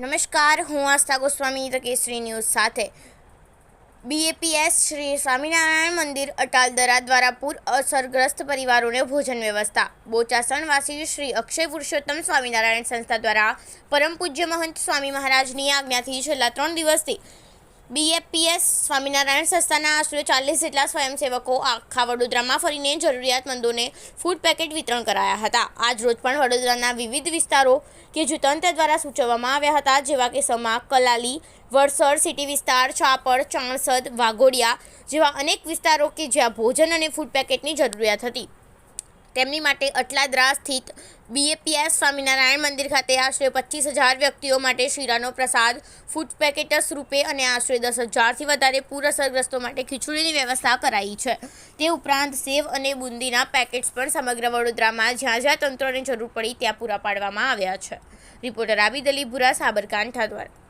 નમસ્કાર, હું Astha Goswami the Kesari news સાથે. બીએપીએસ શ્રી સ્વામિનારાયણ મંદિર અટાલદરા દ્વારા પૂર અસરગ્રસ્ત પરિવારોને ભોજન વ્યવસ્થા. બોચાસણવાસી શ્રી અક્ષય પુરુષોત્તમ સ્વામિનારાયણ સંસ્થા દ્વારા પરમ પૂજ્ય મહંત સ્વામી મહારાજની આજ્ઞાથી છેલ્લા ત્રણ દિવસથી બીએપીએસ સ્વામિનારાયણ સંસ્થાના આશરે ચાલીસ જેટલા સ્વયંસેવકો આખા વડોદરામાં ફરીને જરૂરિયાતમંદોને ફૂડ પેકેટ વિતરણ કરાયા હતા. આજ રોજ પણ વડોદરાના વિવિધ વિસ્તારો કે જે તંત્ર દ્વારા સૂચવવામાં આવ્યા હતા, જેવા કે સમા કલાલી, વડસર, સિટી વિસ્તાર, ચાપડ, ચાણસદ, વાઘોડિયા જેવા અનેક વિસ્તારો કે જ્યાં ભોજન અને ફૂડ પેકેટની જરૂરિયાત હતી. તેમની માટે અટલાદરા સ્થિત બીએપીએસ સ્વામિનારાયણ મંદિર ખાતે આશરે પચીસ હજાર વ્યક્તિઓ માટે શીરાનો પ્રસાદ ફૂડ પેકેટસ રૂપે અને આશરે દસ હજારથી વધારે પૂર અસરગ્રસ્તો માટે ખીચડીની વ્યવસ્થા કરાઈ છે. તે ઉપરાંત સેવ અને બુંદીના પેકેટ્સ પણ સમગ્ર વડોદરામાં જ્યાં જ્યાં તંત્રોને જરૂર પડી ત્યાં પૂરા પાડવામાં આવ્યા છે. રિપોર્ટર આબિદ અલી ભુરા, સાબરકાંઠા દ્વારા.